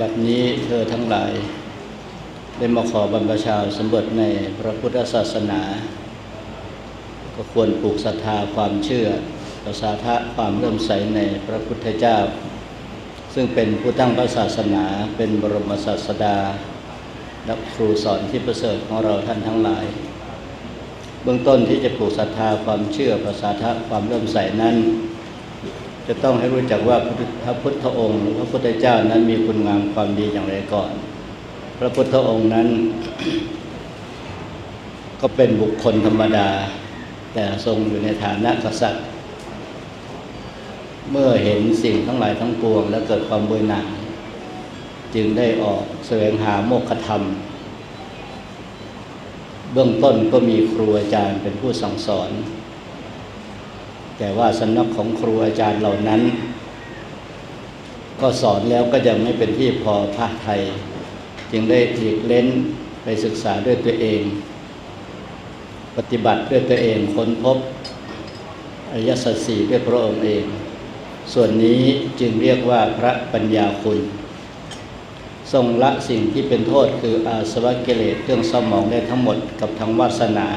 บัดนี้เธอทั้งหลาย ได้มาขอบรรพชาสมบทในพระพุทธศาสนา ก็ควรปลูกศรัทธาความเชื่อประสาทะความเริ่มใสในพระพุทธเจ้า ซึ่งเป็นผู้ตั้งพระศาสนาเป็นบรมศาสดาและครูสอนที่ประเสริฐของเราท่านทั้งหลาย เบื้องต้นที่จะปลูกศรัทธาความเชื่อประสาทะความเริ่มใสนั้น จะต้องให้รู้จักว่าพระพุทธองค์พระพุทธเจ้านั้นมีคุณงามความดีอย่างไรก่อน พระพุทธองค์นั้น ก็เป็นบุคคลธรรมดา แต่ทรงอยู่ในฐานะกษัตริย์ เมื่อเห็นสิ่งทั้งหลายทั้งปวง แล้วเกิดความเบื่อหน่ายจึงได้ออกแสวงหาโมฆะธรรม เบื้องต้นก็มีครูอาจารย์เป็นผู้สั่งสอน แต่ว่าสำนักของครูอาจารย์เหล่านั้น ก็สอนแล้วก็ยังไม่เป็นที่พอพระไทย จึงได้หลีกเล้นไปศึกษาด้วยตัวเอง ปฏิบัติด้วยตัวเองค้นพบอริยสัจสี่ด้วยพระองค์เอง ส่วนนี้จึงเรียกว่าพระปัญญาคุณ ทรงละสิ่งที่เป็นโทษคืออาสวะกิเลสเครื่องสมองได้ทั้งหมดกับทั้งวาสนา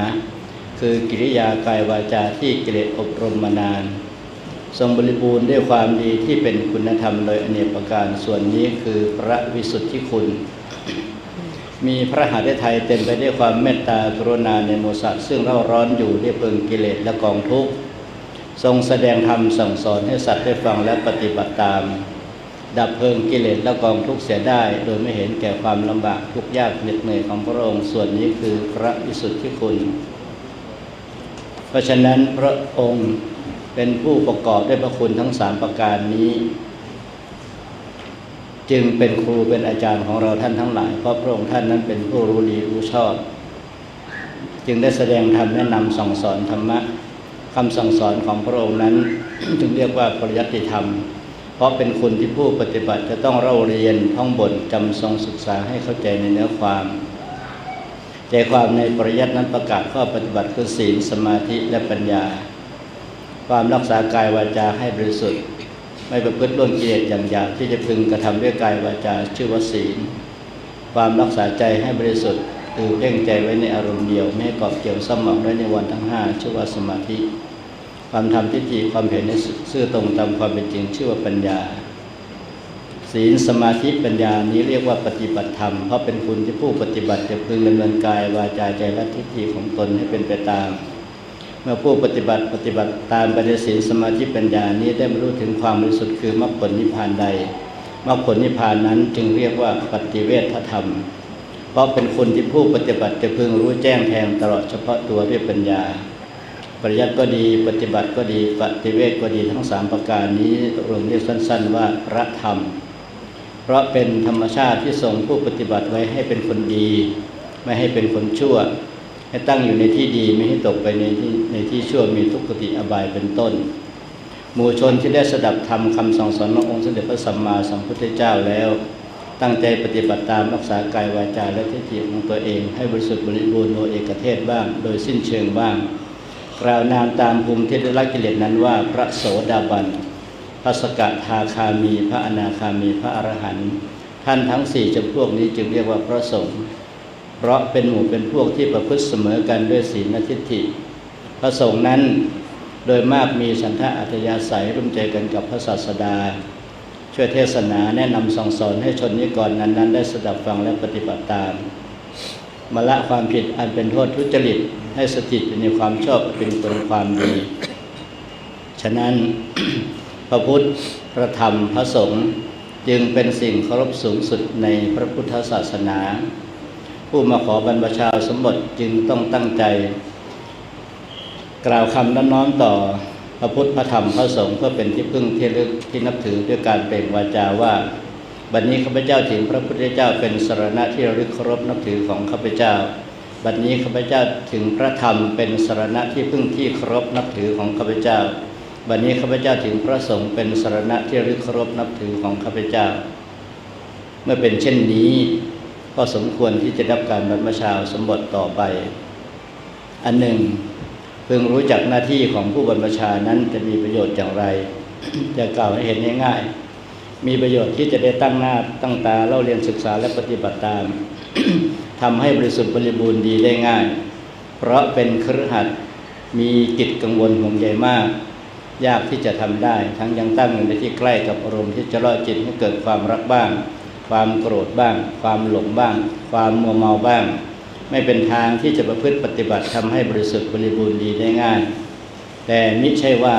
คือกิริยากายวาจาที่กิเลสอบรมมานาน ทรงบริบูรณ์ด้วยความดีที่เป็นคุณธรรมโดยอเนกประการส่วนนี้คือพระวิสุทธิคุณ มีพระหฤทัยเต็มไปด้วยความเมตตากรุณาในโมสัตซึ่งเราร้อนอยู่ด้วยเพลิงกิเลสและกองทุกข์ทรงแสดงธรรมสั่งสอนให้สัตว์ได้ฟังและปฏิบัติตาม ดับเพลิงกิเลสและกองทุกข์เสียได้ โดยไม่เห็นแก่ความลำบากทุกข์ยากเหน็ดเหนื่อยของพระองค์ส่วนนี้คือพระวิสุทธิคุณ เพราะฉะนั้นพระองค์เป็นผู้ประกอบด้วยพระคุณทั้งสามประการนี้ จึงเป็นครูเป็นอาจารย์ของเราท่านทั้งหลาย เพราะพระองค์ท่านนั้นเป็นผู้รู้ดีรู้ชอบ จึงได้แสดงธรรมแนะนำสั่งสอนธรรมะคำสั่งสอนของพระองค์นั้น จึงเรียกว่าปริยัติธรรม เพราะเป็นคุณที่ผู้ปฏิบัติจะต้องเล่าเรียนท่องบทจำทรงศึกษาให้เข้าใจในเนื้อความ ใจความในปริยัตินั้นประกาศข้อปฏิบัติคือศีลสมาธิและปัญญา ความรักษากายวาจาให้บริสุทธิ์ ไม่ประพฤติล่วงกิเลสอย่างหยาบที่จะพึงกระทำด้วยกายวาจาชื่อว่าศีล ความรักษาใจให้บริสุทธิ์คือเพ่งใจไว้ในอารมณ์เดียวไม่กาะเกี่ยวสมองด้วยในวันทั้งห้าชื่อว่าสมาธิ ความทำทิฏฐิความเห็นในซื่อตรงตามความเป็นจริงชื่อว่าปัญญา ศีลสมาธิปัญญานี้เรียกว่าปฏิบัติธรรม เพราะเป็นคุณที่ผู้ปฏิบัติจะพึงดำเนินกายวาจาใจและทิฏฐิของตนให้เป็นไปตาม เมื่อผู้ปฏิบัติปฏิบัติตามปฏิศีลสมาธิปัญญานี้ได้บรรลุถึงความบริสุทธิ์คือมรรคผลนิพพานใดมรรคผลนิพพานนั้นจึงเรียกว่าปฏิเวทธรรม เพราะเป็นคนที่ผู้ปฏิบัติจะพึงรู้แจ้งแทงตลอดเฉพาะตัวด้วยปัญญาปริยัติก็ดีปฏิบัติก็ดีปฏิเวทก็ดีทั้งสามประการนี้รวมเรียกสั้น ๆ ว่าพระธรรม เพราะเป็นธรรมชาติที่ทรงผู้ปฏิบัติไว้ให้เป็นคนดี ไม่ให้เป็นคนชั่ว ให้ตั้งอยู่ในที่ดีไม่ให้ตกไปในที่ในที่ชั่วมีทุกขติอบายเป็นต้น หมู่ชนที่ได้สดับธรรมคำสั่งสอนขององค์สมเด็จพระสัมมาสัมพุทธเจ้าแล้ว ตั้งใจปฏิบัติตามรักษากายวาจาและทิฏฐิของตัวเอง ให้บริสุทธิ์บริบูรณ์โดยเอกเทศบ้าง โดยสิ้นเชิงบ้างกล่าวนามตามภูมิที่ได้ละกิเลสนั้นว่าพระโสดาบัน พระสกทาคามี พระอนาคามี พระอรหันต์ท่านทั้งสี่จำพวกนี้จึงเรียกว่าพระสงฆ์เพราะเป็นหมู่เป็นพวกที่ประพฤติเสมอกันด้วยศีลทิฏฐิ พระสงฆ์นั้นโดยมากมีฉันทะอัธยาศัยร่วมใจกันกับพระศาสดา ช่วยเทศนาแนะนำสั่งสอนให้ชนนิกรนั้น ๆ ได้สดับฟังและปฏิบัติตามมาละความผิดอันเป็นโทษทุจริตให้สถิตในความชอบเป็นคนความดี ฉะนั้น ระพุทธพระธรรมพระสงฆ์จึงเป็นสิ่งเคารพสูงสุดในพระพุทธศาสนา ผู้มาขอบรรพชาสมบทจึงต้องตั้งใจ กล่าวคำน้อมต่อพระพุทธพระธรรมพระสงฆ์เพื่อเป็นที่พึ่งที่ลึกที่นับถือด้วยการเปล่งวาจาว่าบัดนี้ข้าพเจ้าถึงพระพุทธเจ้าเป็นสรณะที่ระลึกเคารพนับถือของข้าพเจ้า บัดนี้ข้าพเจ้าถึงพระธรรมเป็นสรณะที่พึ่งที่เคารพนับถือของข้าพเจ้า บัดนี้ข้าพเจ้าถึงพระสงฆ์เป็นสรณะที่รึกเคารพนับถือของข้าพเจ้า เมื่อเป็นเช่นนี้ ก็สมควรที่จะรับการบรรพชาสมบทต่อไป อันหนึ่งเพึงรู้จักหน้าที่ของผู้บรรพชานั้นจะมีประโยชน์อย่างไร จะกล่าวให้เห็นง่ายๆมีประโยชน์ที่จะได้ตั้งหน้าตั้งตาเล่าเรียนศึกษาและปฏิบัติตามทำให้บริสุทธิ์บริบูรณ์ดีได้ง่าย เพราะเป็นครือขัดมีกิจกังวลห่วงใยมาก ยากที่จะทำได้ ทั้งยังตั้งอยู่ในที่ใกล้กับอารมณ์ที่จะล่อจิตให้เกิดความรักบ้าง ความโกรธบ้าง ความหลงบ้าง ความมัวเมาบ้าง ไม่เป็นทางที่จะประพฤติปฏิบัติทำให้บริสุทธิ์บริบูรณ์ดีได้ง่าย แต่มิใช่ว่า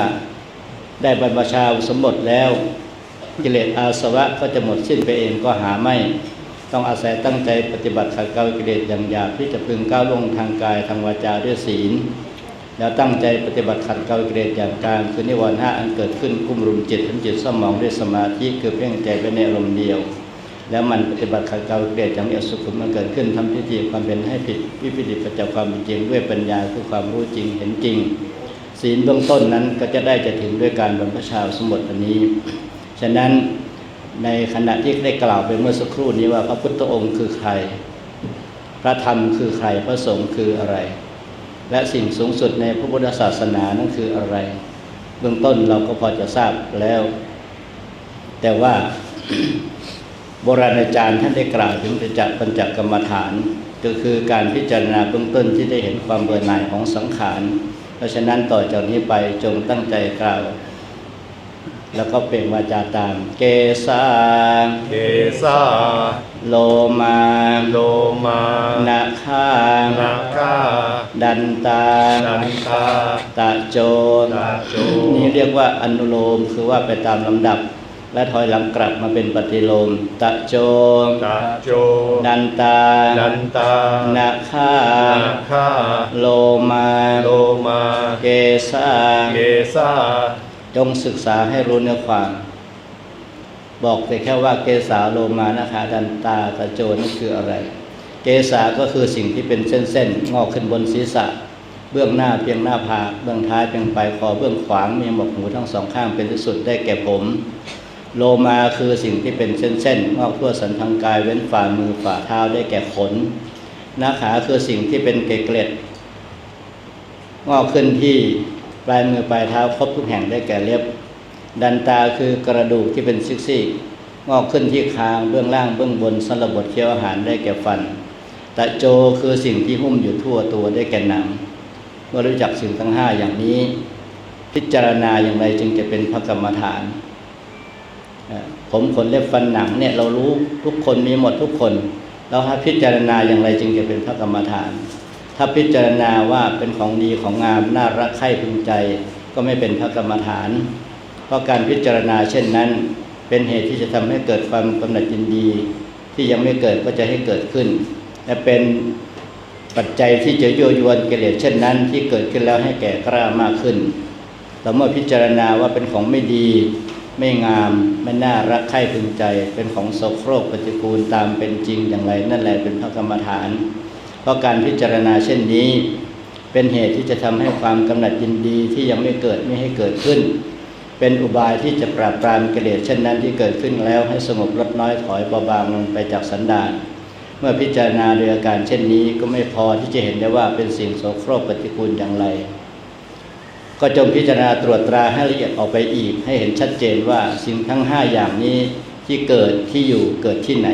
ได้บรรพชาสมบทแล้ว กิเลสอาสวะก็จะหมดสิ้นไปเองก็หาไม่ต้องอาศัยตั้งใจปฏิบัติขัดเกลากิเลสอย่างหยาบที่จะพึงก้าวลงทางกายทางวาจาด้วยศีล แล้วตั้งใจปฏิบัติขัดเกลากิเลสอย่างกลางคือนิวรณ์ห้าอันเกิดขึ้นกุ้มรุมจิตทำจิตสมองด้วยสมาธิคือเพ่งใจไปในอารมณ์เดียว แล้วมันปฏิบัติขัดเกลากิเลสอย่างมีอสุขุมมันเกิดขึ้นทำพิธีความเป็นให้ผิดวิปฏิปัจจัยความเป็นจริงด้วยปัญญาคือความรู้จริงเห็นจริง ศีลเบื้องต้นนั้นก็จะได้จะถึงด้วยการบรรพชาสมบทอันนี้ ฉะนั้นในขณะที่ได้กล่าวไปเมื่อสักครู่นี้ว่าพระพุทธองค์คือใคร พระธรรมคือใครพระสงฆ์คืออะไร และสิ่งสูงสุดในพระพุทธศาสนานั้นคืออะไร เบื้องต้นเราก็พอจะทราบแล้ว แต่ว่าโบราณอาจารย์ท่านได้กล่าวถึงปัญจปัญจกรรมฐาน ก็คือการพิจารณาเบื้องต้นที่ได้เห็นความเบื่อหน่ายของสังขาร เพราะฉะนั้นต่อจากนี้ไปจงตั้งใจกล่าว แล้วก็เปล่งวาจาตาม เกสาเกสาโลมาโลมานาคานาคาดันตานันตาตะโจตะโจนี่เรียกว่าอนุโลมคือว่าไปตามลำดับ และถอยหลังกลับมาเป็นปฏิโลมตะโจตาโจ ดันตานันตานาคานาคาโลมาโลมา เกสาเกสา จงศึกษาให้รู้เนื้อความ บอกแต่แค่ว่าเกสาโลมานะคะดันตาตะโจนั่นคืออะไร เกสาก็คือสิ่งที่เป็นเส้นๆ งอกขึ้นบนศีรษะ เบื้องหน้าเพียงหน้าผากเบื้องท้ายเพียงปลายคอเบื้องขวางมีหมวกหูทั้งสองข้างเป็นที่สุดได้แก่ผม โลมาคือสิ่งที่เป็นเส้นๆ งอกทั่วสันทางกายเว้นฝ่ามือฝ่าเท้าได้แก่ขนนาขาคือสิ่งที่เป็นเกล็ดงอกขึ้นที่ ปลายมือปลายเท้าครบทุกแห่งได้แก่เล็บ ดันตาคือกระดูกที่เป็นซิกซี่งอกขึ้นที่คางเบื้องล่างเบื้องบนสำหรับบดเคี้ยวอาหารได้แก่ฟันตะโจคือสิ่งที่หุ้มอยู่ทั่วตัวได้แก่หนังเมื่อรู้จักสิ่งทั้งห้าอย่างนี้ พิจารณาอย่างไรจึงจะเป็นพระกรรมฐาน ผมขนเล็บฟันหนังเนี่ยเรารู้ทุกคนมีหมดทุกคน เราถ้าพิจารณาอย่างไรจึงจะเป็นพระกรรมฐาน ถ้าพิจารณาว่าเป็นของดีของงามน่ารักใคร่พึงใจ ก็ไม่เป็นพระกรรมฐาน เพราะการพิจารณาเช่นนั้น เป็นเหตุที่จะทำให้เกิดความกำหนัดยินดี ที่ยังไม่เกิดก็จะให้เกิดขึ้น และเป็นปัจจัยที่จะยั่วยวนกิเลสเช่นนั้น ที่เกิดขึ้นแล้วให้แก่กล้ามากขึ้นแต่เมื่อพิจารณาว่าเป็นของไม่ดี ไม่งาม ไม่น่ารักใคร่พึงใจ เป็นของโสโครกปฏิกูลตามเป็นจริงอย่างไร นั่นแหละเป็นพระกรรมฐาน เพราะการพิจารณาเช่นนี้ เป็นเหตุที่จะทำให้ความกำหนัดยินดีที่ยังไม่เกิดไม่ให้เกิดขึ้น เป็นอุบายที่จะปราบปรามกิเลสเช่นนั้นที่เกิดขึ้นแล้วให้สงบลดน้อยถอยเบาบางลงไปจากสันดานเมื่อพิจารณาโดยอาการเช่นนี้ก็ไม่พอที่จะเห็นได้ว่าเป็นสิ่งโสโครกปฏิกูลอย่างไรก็จงพิจารณาตรวจตราให้ละเอียดออกไปอีก ให้เห็นชัดเจนว่าสิ่งทั้งห้าอย่างนี้ที่เกิดที่อยู่เกิดที่ไหน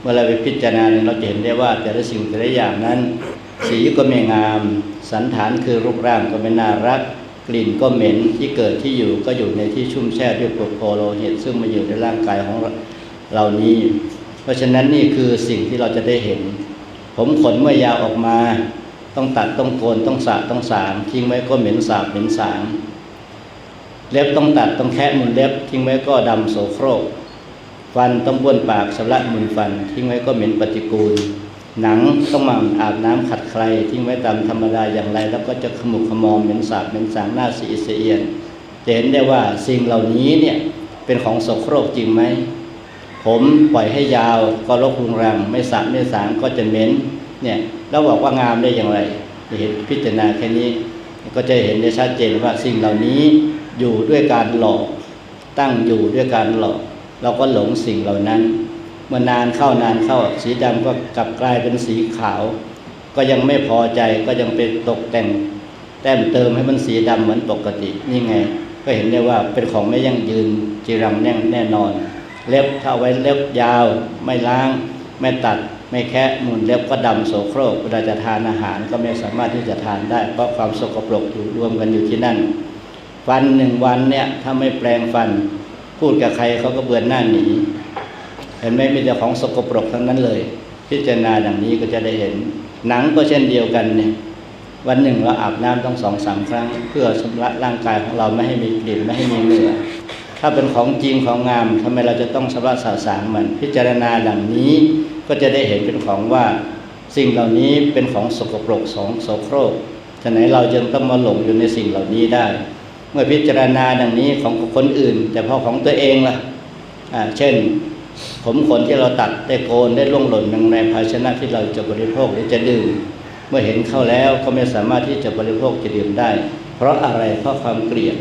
เมื่อเราไปพิจารณาเราจะเห็นได้ว่า แต่ละสิ่งแต่ละอย่างนั้น สีก็ไม่งาม สันฐานคือรูปร่างก็ไม่น่ารัก กลิ่นก็เหม็นที่เกิดที่อยู่ก็อยู่ในที่ชุ่มแช่ด้วยกรดโพโลหิตซึ่งมาอยู่ในร่างกายของเรานี้ เพราะฉะนั้นนี่คือสิ่งที่เราจะได้เห็น ผมขนเมื่อยาวออกมา ต้องตัดต้องโกนต้องสระต้องสางทิ้งไว้ก็เหม็นสาบเหม็นสางเล็บต้องตัดต้องแคะมุนเล็บทิ้งไว้ก็ดำโสโครก ฟันต้องบ้วนปากชำระมุนฟัน ทิ้งไว้ก็เหม็นปฏิกูล หนังต้องมั่นอาบน้ำขัดใคร ทิ้งไว้ตามธรรมดาอย่างไร แล้วก็จะขมุกขมอมเหม็นสาบเหม็นสางหน้าสีเสียนจะเห็นได้ว่าสิ่งเหล่านี้เนี่ยเป็นของสโครกจริงไหมผมปล่อยให้ยาวก็รกรุงรัง ไม่สระไม่สางก็จะเหม็นเนี่ยแล้วบอกว่างามได้อย่างไรเห็นพิจารณาแค่นี้ก็จะเห็นได้ชัดเจนว่าสิ่งเหล่านี้อยู่ด้วยการหลอกตั้งอยู่ด้วยการหลอก เราก็หลงสิ่งเหล่านั้นเมื่อนานเข้านานเข้าสีดำก็กลับกลายเป็นสีขาว ก็ยังไม่พอใจก็ยังไปตกแต่ง แต้มเติมให้มันสีดำเหมือนปกติ นี่ไง ก็เห็นได้ว่าเป็นของไม่ยั่งยืนจีรังแน่แน่นอน เล็บถ้าไว้เล็บยาว ไม่ล้าง ไม่ตัด ไม่แคะนูนเล็บก็ดำโสโครกเวลาจะทานอาหารก็ไม่สามารถที่จะทานได้ เพราะความสกปรกอยู่รวมกันอยู่ที่นั่น ฟันหนึ่งวันเนี่ยถ้าไม่แปลงฟัน พูดกับใครเขาก็เบือนหน้าหนีเห็นไหมมีแต่ของสกปรกทั้งนั้นเลย พิจารณาดังนี้ก็จะได้เห็น หนังก็เช่นเดียวกันเนี่ยวันหนึ่งเราอาบน้ำต้องสองสามครั้ง เพื่อชำระร่างกายของเราไม่ให้มีกลิ่นไม่ให้มีเหงื่อถ้าเป็นของจริงของงามทำไมเราจะต้องชำระสาสางมัน พิจารณาดังนี้ก็จะได้เห็นเป็นของว่า สิ่งเหล่านี้เป็นของสกปรกสองโสโครกฉะไหนเราจึงต้องมาหลงอยู่ในสิ่งเหล่านี้ได้ เมื่อพิจารณาดังนี้ของคนอื่น แต่พอของตัวเองล่ะอ่าเช่น ผมขนที่เราตัดได้โกนได้ล่วงหล่นลงในภาชนะที่เราจะบริโภคหรือจะดื่มเมื่อเห็นเข้าแล้วก็ไม่สามารถที่จะบริโภคจะดื่มได้ เพราะอะไรเพราะความเกลียด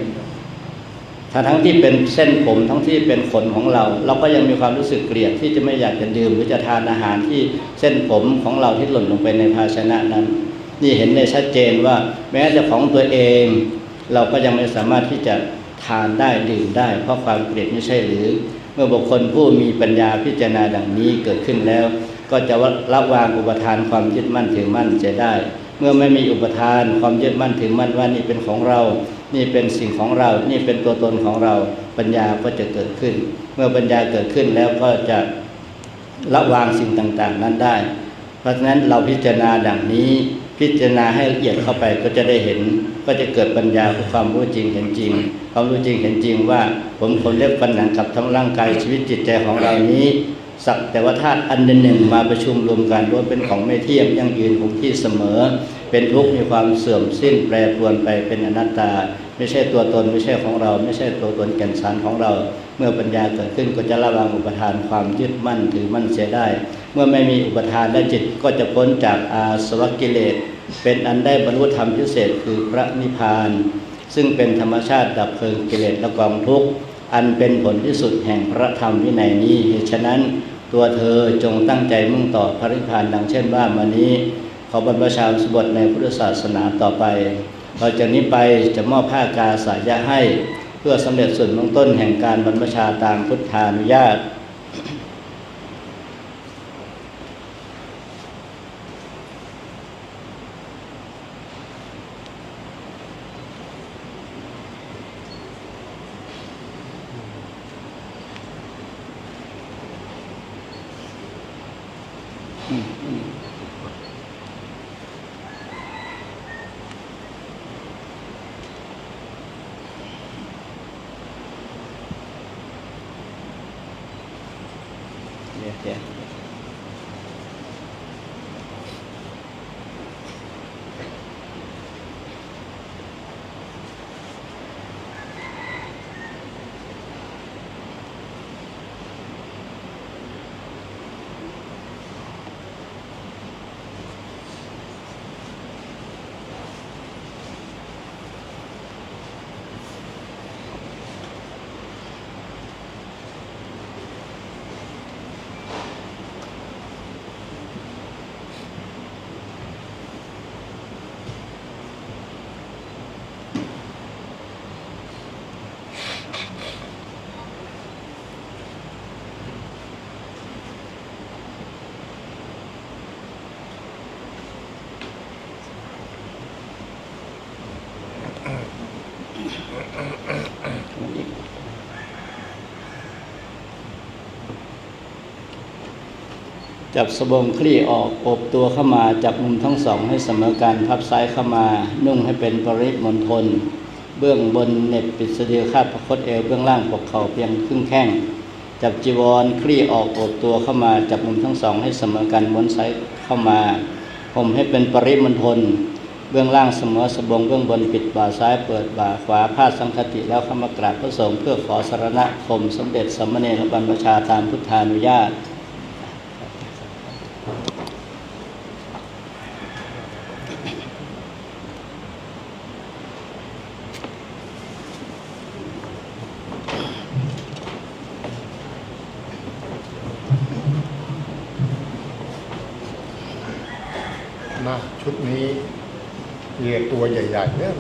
ทั้งทั้งที่เป็นเส้นผมทั้งที่เป็นขนของเรา เราก็ยังมีความรู้สึกเกลียดที่จะไม่อยากจะดื่มหรือจะทานอาหารที่เส้นผมของเราที่หล่นลงไปในภาชนะนั้น นี่เห็นได้ชัดเจนว่า แม้จะของตัวเอง เราก็ยังไม่สามารถที่จะทานได้ดื่มได้ เพราะความเกลียดไม่ใช่หรือ เมื่อบุคคลผู้มีปัญญาพิจารณาดังนี้เกิดขึ้นแล้ว ก็จะละวางอุปทานความยึดมั่นถือมั่นจะได้ เมื่อไม่มีอุปทานความยึดมั่นถือมั่นว่านี่เป็นของเรา นี่เป็นสิ่งของเรา นี่เป็นตัวตนของเรา ปัญญาก็จะเกิดขึ้น เมื่อปัญญาเกิดขึ้นแล้วก็จะละวางสิ่งต่างๆ นั้นได้ เพราะฉะนั้นเราพิจารณาดังนี้ พิจารณาให้ละเอียดเข้าไปก็จะได้เห็น ก็จะเกิดปัญญาคือความรู้จริงเห็นจริง ความรู้จริงเห็นจริงว่า ผมขนเล็บฟันหนังกับทั้งร่างกายชีวิตจิตใจของเรานี้ สักแต่ว่าธาตุอันหนึ่งมาประชุมรวมกันล้วนเป็นของไม่เที่ยงยั่งยืนคงที่เสมอ เป็นทุกข์มีความเสื่อมสิ้นแปรปรวนไปเป็นอนัตตา ไม่ใช่ตัวตนไม่ใช่ของเรา ไม่ใช่ตัวตนแก่นสารของเรา เมื่อปัญญาเกิดขึ้นก็จะละวางอุปทานความยึดมั่นถือมั่นเสียได้ มื่อไม่มีอุปทานและจิตก็จะพ้นจากอาสวะกิเลส เป็นอันได้บรรลุธรรมพิเศษคือพระนิพพาน ซึ่งเป็นธรรมชาติดับเพลิงกิเลสและกองทุกข์อันเป็นผลที่สุดแห่งพระธรรมวินัยนี้เหตุฉะนั้นตัวเธอจงตั้งใจมุ่งต่อพระนิพพานดังเช่นว่ามานี้ ขอบรรพชาสบทในพุทธศาสนาต่อไปต่อจากนี้ไปจะมอบผ้ากาสายะให้ เพื่อสำเร็จส่วนเบื้องต้นแห่งการบรรพชาตามพุทธานุญาต จับสบงคลี่ออกโอบตัวเข้ามา จับมุมทั้งสองให้เสมอกันพับซ้ายเข้ามา นุ่งให้เป็นปริมณฑลเบื้องบนเน็บปิดเสดือคาดพระคตเอวเบื้องล่างปกเข่าเพียงครึ่งแข้งจับจีวรคลี่ออกโอบตัวเข้ามา จับมุมทั้งสองให้เสมอกันม้วนซ้ายเข้ามาผมให้เป็นปริมณฑลเบื้องล่างเสมอสบงเบื้องบนปิดบ่าซ้ายเปิดบ่าขวาพาดสังคติแล้วเข้ามากราบพระสงฆ์เพื่อขอสารณะคมสมเด็จสมณเณรบรรพชาตามพุทธานุญาต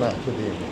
นะชุดนี้เ